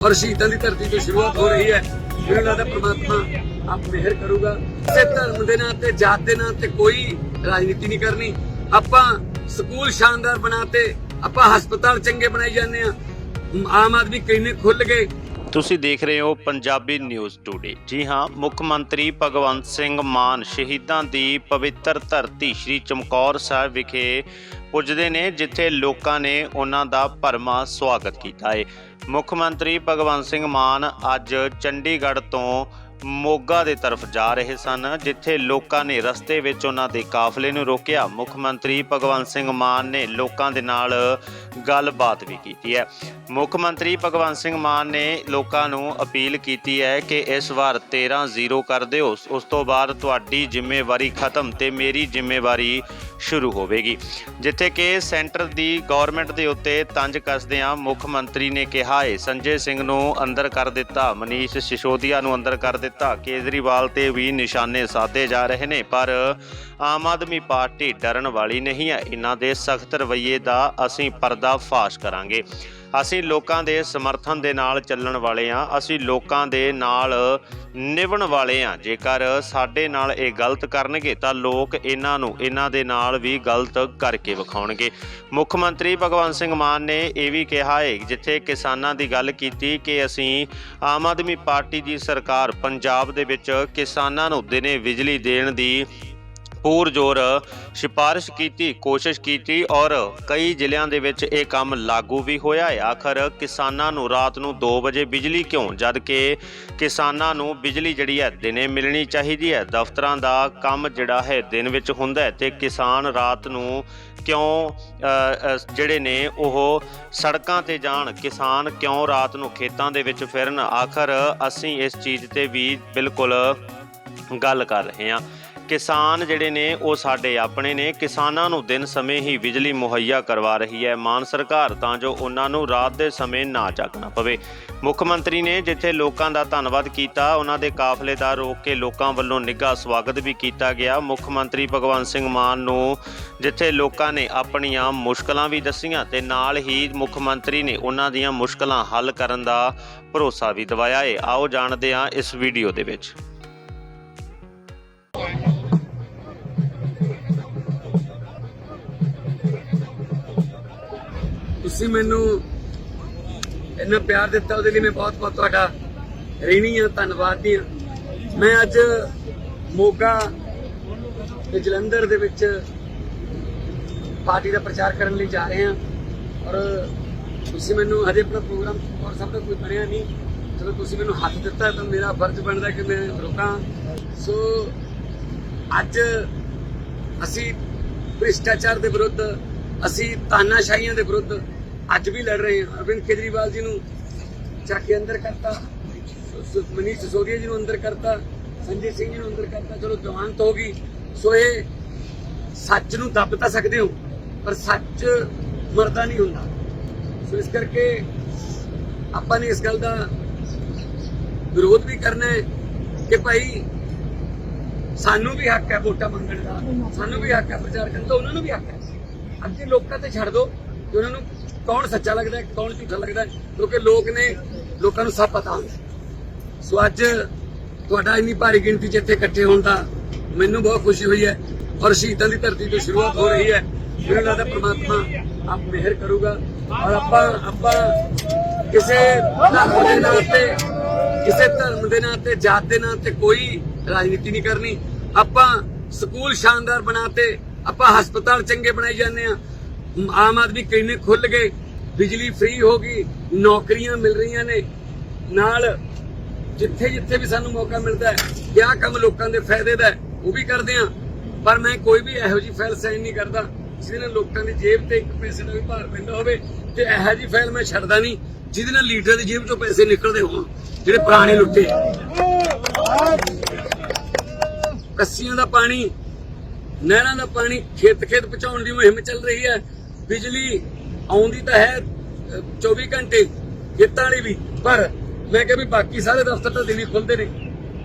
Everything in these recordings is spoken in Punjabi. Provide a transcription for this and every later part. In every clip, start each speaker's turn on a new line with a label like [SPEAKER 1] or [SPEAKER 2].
[SPEAKER 1] ਔਰ ਸ਼ਹੀਦਾਂ ਦੀ ਧਰਤੀ ਤੋਂ ਸ਼ੁਰੂਆਤ ਹੋ ਰਹੀ ਹੈ। ਮੈਨੂੰ ਲੱਗਦਾ ਪ੍ਰਮਾਤਮਾ ਆਪ ਮਿਹਰ ਕਰੂਗਾ। ਕਿਸੇ ਧਰਮ ਦੇ ਨਾਂ ਤੇ, ਜਾਤ ਦੇ ਨਾਂ ਤੇ ਕੋਈ ਰਾਜਨੀਤੀ ਨਹੀਂ ਕਰਨੀ। ਆਪਾਂ ਸਕੂਲ ਸ਼ਾਨਦਾਰ ਬਣਾਤੇ, ਆਪਾਂ ਹਸਪਤਾਲ ਚੰਗੇ ਬਣਾਈ ਜਾਂਦੇ ਆ ਆਮ ਆਦਮੀ ਕਿੰਨੇ ਖੁੱਲ ਗਏ
[SPEAKER 2] ਤੁਸੀਂ ਦੇਖ ਰਹੇ ਹੋ ਪੰਜਾਬੀ ਨਿਊਜ਼ ਟੂਡੇ। ਜੀ ਹਾਂ, ਮੁੱਖ ਮੰਤਰੀ ਭਗਵੰਤ ਸਿੰਘ ਮਾਨ ਸ਼ਹੀਦਾਂ ਦੀ ਪਵਿੱਤਰ ਧਰਤੀ ਸ੍ਰੀ ਚਮਕੌਰ ਸਾਹਿਬ ਵਿਖੇ ਪੁੱਜਦੇ ਨੇ, ਜਿੱਥੇ ਲੋਕਾਂ ਨੇ ਉਹਨਾਂ ਦਾ ਭਰਮਾ ਸਵਾਗਤ ਕੀਤਾ ਹੈ। ਮੁੱਖ ਮੰਤਰੀ ਭਗਵੰਤ ਸਿੰਘ ਮਾਨ ਅੱਜ ਚੰਡੀਗੜ੍ਹ ਤੋਂ ਮੋਗਾ ਦੇ ਤਰਫ ਜਾ ਰਹੇ ਸਨ, ਜਿੱਥੇ ਲੋਕਾਂ ਨੇ ਰਸਤੇ ਵਿੱਚ ਉਹਨਾਂ ਦੇ ਕਾਫਲੇ ਨੂੰ ਰੋਕਿਆ। ਮੁੱਖ ਮੰਤਰੀ ਭਗਵੰਤ ਸਿੰਘ ਮਾਨ ਨੇ ਲੋਕਾਂ ਦੇ ਨਾਲ ਗੱਲਬਾਤ ਵੀ ਕੀਤੀ ਹੈ। ਮੁੱਖ ਮੰਤਰੀ ਭਗਵੰਤ ਸਿੰਘ ਮਾਨ ਨੇ ਲੋਕਾਂ ਨੂੰ ਅਪੀਲ ਕੀਤੀ ਹੈ ਕਿ ਇਸ ਵਾਰ 13-0 ਕਰ ਦਿਓ। ਉਸ ਤੋਂ ਬਾਅਦ ਤੁਹਾਡੀ ਜ਼ਿੰਮੇਵਾਰੀ ਖਤਮ ਤੇ ਮੇਰੀ ਜ਼ਿੰਮੇਵਾਰੀ ਸ਼ੁਰੂ ਹੋਵੇਗੀ। ਜਿੱਥੇ ਕਿ ਸੈਂਟਰ ਦੀ ਗਵਰਨਮੈਂਟ ਦੇ ਉੱਤੇ ਤੰਜ ਕੱਸਦਿਆਂ ਮੁੱਖ ਮੰਤਰੀ ਨੇ ਕਿਹਾ ਹੈ ਸੰਜੇ ਸਿੰਘ ਨੂੰ ਅੰਦਰ ਕਰ ਦਿੱਤਾ, ਮਨੀਸ਼ ਸਿਸੋਦੀਆ ਨੂੰ ਅੰਦਰ ਕਰ ਦਿੱਤਾ। ਕੇਜਰੀਵਾਲ ਤੇ ਵੀ ਨਿਸ਼ਾਨੇ ਸਾਧੇ ਜਾ ਰਹੇ ਨੇ, ਪਰ ਆਮ ਆਦਮੀ ਪਾਰਟੀ ਡਰਨ ਵਾਲੀ ਨਹੀਂ ਹੈ। ਇਹਨਾਂ ਦੇ ਸਖਤ ਰਵੱਈਏ ਦਾ ਅਸੀਂ ਪਰਦਾ ਫਾਸ਼ ਕਰਾਂਗੇ। ਅਸੀਂ ਲੋਕਾਂ ਦੇ ਸਮਰਥਨ ਦੇ ਨਾਲ ਚੱਲਣ ਵਾਲੇ ਹਾਂ। ਅਸੀਂ ਲੋਕਾਂ ਦੇ ਨਾਲ ਨਿਭਣ ਵਾਲੇ ਹਾਂ। ਜੇਕਰ ਸਾਡੇ ਨਾਲ ਇਹ ਗਲਤ ਕਰਨਗੇ, ਤਾਂ ਲੋਕ ਇਹਨਾਂ ਨੂੰ ਇਹਨਾਂ ਦੇ ਨਾਲ ਵੀ ਗਲਤ ਕਰਕੇ ਵਿਖਾਉਣਗੇ। ਮੁੱਖ ਮੰਤਰੀ ਭਗਵੰਤ ਸਿੰਘ ਮਾਨ ਨੇ ਇਹ ਵੀ ਕਿਹਾ ਹੈ ਜਿੱਥੇ ਕਿਸਾਨਾਂ ਦੀ ਗੱਲ ਕੀਤੀ ਕਿ ਅਸੀਂ ਆਮ ਆਦਮੀ ਪਾਰਟੀ ਦੀ ਸਰਕਾਰ ਪੰਜਾਬ ਦੇ ਵਿੱਚ ਕਿਸਾਨਾਂ ਨੂੰ ਦਿਨੇ ਬਿਜਲੀ ਦੇਣ ਦੀ ਪੂਰਜੋਰ ਸਿਫਾਰਿਸ਼ ਕੀਤੀ, ਕੋਸ਼ਿਸ਼ ਕੀਤੀ ਔਰ ਕਈ ਜ਼ਿਲ੍ਹਿਆਂ ਦੇ ਵਿੱਚ ਇਹ ਕੰਮ ਲਾਗੂ ਵੀ ਹੋਇਆ ਹੈ। ਆਖਰ ਕਿਸਾਨਾਂ ਨੂੰ ਰਾਤ ਨੂੰ 2 ਵਜੇ ਬਿਜਲੀ ਕਿਉਂ? ਜਦ ਕਿ ਕਿਸਾਨਾਂ ਨੂੰ ਬਿਜਲੀ ਜਿਹੜੀ ਹੈ, ਦਿਨੇ ਮਿਲਣੀ ਚਾਹੀਦੀ ਹੈ। ਦਫ਼ਤਰਾਂ ਦਾ ਕੰਮ ਜਿਹੜਾ ਹੈ, ਦਿਨ ਵਿੱਚ ਹੁੰਦਾ ਹੈ ਤੇ ਕਿਸਾਨ ਰਾਤ ਨੂੰ ਕਿਉਂ ਜਿਹੜੇ ਨੇ ਉਹ ਸੜਕਾਂ ਤੇ ਜਾਣ, ਕਿਸਾਨ ਕਿਉਂ ਰਾਤ ਨੂੰ ਖੇਤਾਂ ਦੇ ਵਿੱਚ ਫਿਰਨ? ਆਖਰ ਅਸੀਂ ਇਸ ਚੀਜ਼ ਤੇ ਵੀ ਬਿਲਕੁਲ ਗੱਲ ਕਰ ਰਹੇ ਹਾਂ। ਕਿਸਾਨ ਜਿਹੜੇ ਨੇ, ਉਹ ਸਾਡੇ ਆਪਣੇ ਨੇ। ਕਿਸਾਨਾਂ ਨੂੰ ਦਿਨ ਸਮੇਂ ਹੀ ਬਿਜਲੀ ਮੁਹੱਈਆ ਕਰਵਾ ਰਹੀ ਹੈ। ਮਾਨ ਸਰਕਾਰ ਤਾਂ ਜੋ ਉਹਨਾਂ ਨੂੰ ਰਾਤ ਦੇ ਸਮੇਂ ਨਾ ਜਾਗਣਾ ਪਵੇ। ਮੁੱਖ ਮੰਤਰੀ ਨੇ ਜਿੱਥੇ ਲੋਕਾਂ ਦਾ ਧੰਨਵਾਦ ਕੀਤਾ, ਉਹਨਾਂ ਦੇ ਕਾਫਲੇ ਦਾ ਰੋਕ ਕੇ ਲੋਕਾਂ ਵੱਲੋਂ ਨਿੱਘਾ ਸਵਾਗਤ ਵੀ ਕੀਤਾ ਗਿਆ। ਮੁੱਖ ਮੰਤਰੀ ਭਗਵੰਤ ਸਿੰਘ ਮਾਨ ਨੂੰ ਜਿੱਥੇ ਲੋਕਾਂ ਨੇ ਆਪਣੀਆਂ ਮੁਸ਼ਕਲਾਂ ਵੀ ਦੱਸੀਆਂ ਤੇ ਨਾਲ ਹੀ ਮੁੱਖ ਮੰਤਰੀ ਨੇ ਉਹਨਾਂ ਦੀਆਂ ਮੁਸ਼ਕਲਾਂ ਹੱਲ ਕਰਨ ਦਾ ਭਰੋਸਾ ਵੀ ਦਿਵਾਇਆ ਏ। ਆਓ ਜਾਣਦੇ ਹਾਂ ਇਸ ਵੀਡੀਓ ਦੇ ਵਿੱਚ।
[SPEAKER 1] ਤੁਸੀਂ ਮੈਨੂੰ। ਇੰਨਾ ਪਿਆਰ ਦਿੱਤਾ ਉਹਦੇ ਲਈ ਮੈਂ ਬਹੁਤ ਬਹੁਤ ਤੁਹਾਡਾ ঋਣੀ ਹਾਂ ਧੰਨਵਾਦੀ ਹਾਂ ਮੈਂ ਅੱਜ ਮੋਗਾ ਤੇ ਜਲੰਧਰ ਦੇ ਵਿੱਚ ਪਾਰਟੀ ਦਾ ਪ੍ਰਚਾਰ ਕਰਨ ਲਈ ਜਾ ਰਹੇ ਹਾਂ। ਔਰ ਤੁਸੀਂ ਮੈਨੂੰ ਹਜੇ ਆਪਣਾ ਪ੍ਰੋਗਰਾਮ ਔਰ ਸਭ ਦਾ ਕੋਈ ਬਣਿਆ ਨਹੀਂ। ਜਦੋਂ ਤੁਸੀਂ ਮੈਨੂੰ ਹੱਥ ਦਿੱਤਾ ਤਾਂ ਮੇਰਾ ਫਰਜ਼ ਬਣਦਾ ਕਿ ਮੈਂ ਰੁਕਾਂ। ਸੋ ਅੱਜ ਅਸੀਂ ਭ੍ਰਿਸ਼ਟਾਚਾਰ ਦੇ ਵਿਰੁੱਧ, ਅਸੀਂ ਤਾਨਾਸ਼ਾਹੀਆਂ ਦੇ ਵਿਰੁੱਧ ਅੱਜ ਵੀ ਲੜ ਰਹੇ ਹਾਂ। ਅਰਵਿੰਦ ਕੇਜਰੀਵਾਲ ਜੀ ਨੂੰ ਚੱਕ ਕੇ ਅੰਦਰ ਕਰਤਾ। ਮਨੀਸ਼ ਸਿਸੋਦੀਆ ਜੀ ਨੂੰ ਅੰਦਰ ਕਰਤਾ। ਸੰਜੇ ਸਿੰਘ ਜੀ ਨੂੰ ਅੰਦਰ ਕਰਤਾ। ਚਲੋ ਜਵਾਨਤ ਹੋ ਗਈ। ਸੋ ਇਹ ਸੱਚ ਨੂੰ ਦੱਬ ਤਾਂ ਸਕਦੇ ਹੋ, ਪਰ ਸੱਚ ਮਰਦਾ ਨਹੀਂ ਹੁੰਦਾ। ਸੋ ਇਸ ਕਰਕੇ ਆਪਾਂ ਨੇ ਇਸ ਗੱਲ ਦਾ ਵਿਰੋਧ ਵੀ ਕਰਨਾ ਹੈ ਕਿ ਭਾਈ ਸਾਨੂੰ ਵੀ ਹੱਕ ਹੈ ਵੋਟਾਂ ਮੰਗਣ ਦਾ। ਸਾਨੂੰ ਵੀ ਹੱਕ ਹੈ ਪ੍ਰਚਾਰ ਕਰਨ ਦਾ। ਉਹਨਾਂ ਨੂੰ ਵੀ ਹੱਕ ਹੈ। ਅੱਗੇ ਲੋਕਾਂ ਤੇ ਛੱਡ ਦਿਓ ਕਿ ਉਹਨਾਂ ਨੂੰ ਕੌਣ ਸੱਚਾ ਲੱਗਦਾ ਕੌਣ ਝੂਠਾ ਲੱਗਦਾ ਕਿਉਂਕਿ ਲੋਕ ਨੇ ਲੋਕਾਂ ਨੂੰ ਸਭ ਪਤਾ ਹੁੰਦਾ ਸੋ ਅੱਜ ਤੁਹਾਡਾ ਇੰਨੀ ਭਾਰੀ ਗਿਣਤੀ 'ਚ ਇੱਥੇ ਇਕੱਠੇ ਹੋਣ ਦਾ ਮੈਨੂੰ ਬਹੁਤ ਖੁਸ਼ੀ ਹੋਈ ਹੈ ਔਰ ਸ਼ਹੀਦਾਂ ਦੀ ਧਰਤੀ ਤੋਂ ਸ਼ੁਰੂਆਤ ਹੋ ਰਹੀ ਹੈ। ਮੈਨੂੰ ਲੱਗਦਾ ਪ੍ਰਮਾਤਮਾ ਆਪ ਮਿਹਰ ਕਰੂਗਾ ਔਰ ਆਪਾਂ ਆਪਾਂ ਕਿਸੇ ਧਰਮ ਦੇ ਨਾਂ ਤੇ, ਕਿਸੇ ਧਰਮ ਦੇ ਨਾਂ ਤੇ, ਜਾਤ ਦੇ ਨਾਂ ਤੇ ਕੋਈ ਰਾਜਨੀਤੀ ਨਹੀਂ ਕਰਨੀ। ਆਪਾਂ ਸਕੂਲ ਸ਼ਾਨਦਾਰ ਬਣਾਤੇ ਆਪਾਂ ਹਸਪਤਾਲ ਚੰਗੇ ਬਣਾਈ ਜਾਂਦੇ ਆ ਆਮ ਆਦਮੀ ਕਿੰਨੇ ਖੁੱਲ ਗਏ, ਬਿਜਲੀ ਫ੍ਰੀ ਹੋ ਗਈ, ਨੌਕਰੀਆਂ ਮਿਲ ਰਹੀਆਂ ਨੇ। ਨਾਲ ਜਿੱਥੇ ਜਿੱਥੇ ਵੀ ਸਾਨੂੰ ਮੌਕਾ ਮਿਲਦਾ ਹੈ ਕਿ ਕੰਮ ਲੋਕਾਂ ਦੇ ਫਾਇਦੇ ਦਾ ਉਹ ਵੀ ਕਰਦੇ ਆ ਪਰ ਮੈਂ ਕੋਈ ਵੀ ਇਹੋ ਜਿਹੀ ਫਾਈਲ ਸਾਈਨ ਨਹੀਂ ਕਰਦਾ, ਜਿਹਦੇ ਨਾਲ ਲੋਕਾਂ ਦੀ ਜੇਬ ਤੇ ਇੱਕ ਪੈਸੇ ਦਾ ਵੀ ਭਾਰ ਪੈਂਦਾ ਹੋਵੇ ਤੇ ਇਹੋ ਜਿਹੀ ਫਾਈਲ ਮੈਂ ਛੱਡਦਾ ਨਹੀਂ, ਜਿਹਦੇ ਨਾਲ ਲੀਡਰ ਦੀ ਜੇਬ ਤੋਂ ਪੈਸੇ ਨਿਕਲਦੇ ਹੋਣ, ਜਿਹੜੇ ਪੁਰਾਣੇ ਲੁੱਟੇ। ਕੱਸੀਆਂ ਦਾ ਪਾਣੀ, ਨਹਿਰਾਂ ਦਾ ਪਾਣੀ ਖੇਤ ਖੇਤ ਪਹੁੰਚਾਉਣ ਦੀ ਮੁਹਿੰਮ ਚੱਲ ਰਹੀ ਹੈ। ਬਿਜਲੀ ਆਉਂਦੀ ਤਾਂ ਹੈ ਅਹ, 24 ਘੰਟੇ ਖੇਤਾਂ ਵਾਲੀ ਵੀ ਪਰ ਮੈਂ ਕਿਹਾ ਵੀ ਬਾਕੀ ਸਾਰੇ ਦਫ਼ਤਰ ਤਾਂ ਦਿਨੀ ਖੁੱਲਦੇ ਨੇ।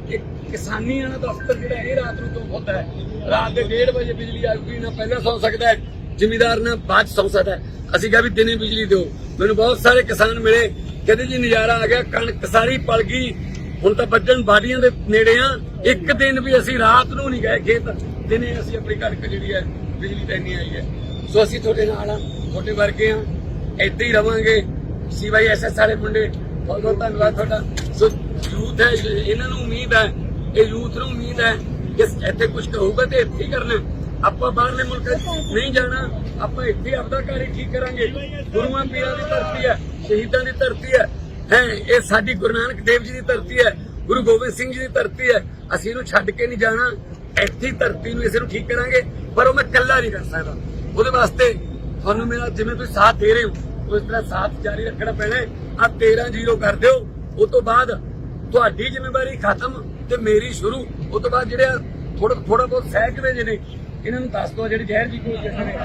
[SPEAKER 1] ਇਹ ਕਿਸਾਨੀ ਵਾਲਾ ਦਫ਼ਤਰ ਜਿਹੜਾ ਇਹ ਰਾਤ ਨੂੰ ਤੋਂ ਖੁੱਲਦਾ ਹੈ ਰਾਤ ਦੇ 1:30 ਵਜੇ ਬਿਜਲੀ ਆਊਗੀ ਨਾ ਪਹਿਲਾਂ ਸੌ ਸਕਦਾ ਹੈ ਜ਼ਿਮੀਦਾਰ ਨਾਲ ਬਾਅਦ 'ਚ ਸੌਂ ਸਕਦਾ ਅਸੀਂ ਕਿਹਾ ਵੀ ਦਿਨੇ ਬਿਜਲੀ ਦਿਓ। ਮੈਨੂੰ ਬਹੁਤ ਸਾਰੇ ਕਿਸਾਨ ਮਿਲੇ ਕਹਿੰਦੇ ਜੀ ਨਜ਼ਾਰਾ ਆ ਗਿਆ ਕਣਕ ਸਾਰੀ ਪਲ ਗਈ ਹੁਣ ਤਾਂ ਵੱਜਣ ਬਾੜੀਆਂ ਦੇ ਨੇੜੇ ਆ। ਇੱਕ ਦਿਨ ਵੀ ਅਸੀਂ ਰਾਤ ਨੂੰ ਨਹੀਂ ਗਏ ਖੇਤ। ਦਿਨੇ ਅਸੀਂ ਆਪਣੀ ਕਣਕ ਜਿਹੜੀ ਹੈ ਬਿਜਲੀ ਤੇ ਨਹੀਂ ਆਈ ਹੈ। ਸੋ ਅਸੀਂ ਤੁਹਾਡੇ ਨਾਲ ਆ ਤੁਹਾਡੇ ਵਰਗੇ ਆ ਏਦਾਂ ਹੀ ਰਵਾਂਗੇ। ਸੀਵਾਈ ਐਸਐਸ ਵਾਲੇ ਮੁੰਡੇ, ਬਹੁਤ ਬਹੁਤ ਧੰਨਵਾਦ ਤੁਹਾਡਾ। ਸੋ ਯੂਥ ਹੈ, ਇਹਨਾਂ ਨੂੰ ਉਮੀਦ ਹੈ, ਇਹ ਯੂਥ ਨੂੰ ਉਮੀਦ ਹੈ ਕਿ ਇੱਥੇ ਕੁਝ ਹੋਊਗਾ ਤੇ ਇੱਥੇ ਕਰਨਾ। ਆਪਾਂ ਬਾਹਰਲੇ ਮੁਲਕਾਂ ਨਹੀਂ ਜਾਣਾ, ਆਪਾਂ ਇੱਥੇ ਆਪਦਾ ਘਰ ਹੀ ਠੀਕ ਕਰਾਂਗੇ। ਗੁਰੂਆਂ ਪੀਰਾਂ ਦੀ ਧਰਤੀ ਹੈ, ਸ਼ਹੀਦਾਂ ਦੀ ਧਰਤੀ ਹੈ। ਹੈ, ਇਹ ਸਾਡੀ ਗੁਰੂ ਨਾਨਕ ਦੇਵ ਜੀ ਦੀ ਧਰਤੀ ਹੈ, ਗੁਰੂ ਗੋਬਿੰਦ ਸਿੰਘ ਜੀ ਦੀ ਧਰਤੀ ਹੈ। ਅਸੀਂ ਇਹਨੂੰ ਛੱਡ ਕੇ ਨਹੀਂ ਜਾਣਾ, ਇੱਥੇ ਧਰਤੀ ਨੂੰ ਇਸੇ ਨੂੰ ਠੀਕ ਕਰਾਂਗੇ, ਪਰ ਉਹ ਮੈਂ ਇਕੱਲਾ ਨਹੀਂ ਕਰ ਸਕਦਾ। ਉਹਦੇ ਵਾਸਤੇ ਤੁਹਾਨੂੰ ਮੇਰਾ ਜਿਵੇਂ ਤੁਸੀਂ ਸਾਥ ਦੇ ਰਹੇ ਹੋ, ਉਸ ਤਰ੍ਹਾਂ ਸਾਥ ਜਾਰੀ ਰੱਖਣਾ ਪੈਣਾ ਆ 13 ਜ਼ੀਰੋ ਕਰ ਦਿਓ। ਉਸ ਤੋਂ ਬਾਅਦ ਤੁਹਾਡੀ ਜ਼ਿੰਮੇਵਾਰੀ ਖਤਮ ਤੇ ਮੇਰੀ ਸ਼ੁਰੂ। ਉਸ ਤੋਂ ਬਾਅਦ ਜਿਹੜੇ ਥੋੜਾ ਥੋੜਾ ਬਹੁਤ ਸਹਿਜ ਵੇ ਜਿਹੜੇ ਇਹਨਾਂ ਨੂੰ ਦੱਸ ਦਿਓ ਜਿਹੜੇ ਜ਼ਹਿਰ ਜੀ ਕੋਈ ਕਿਸੇ ਨੇ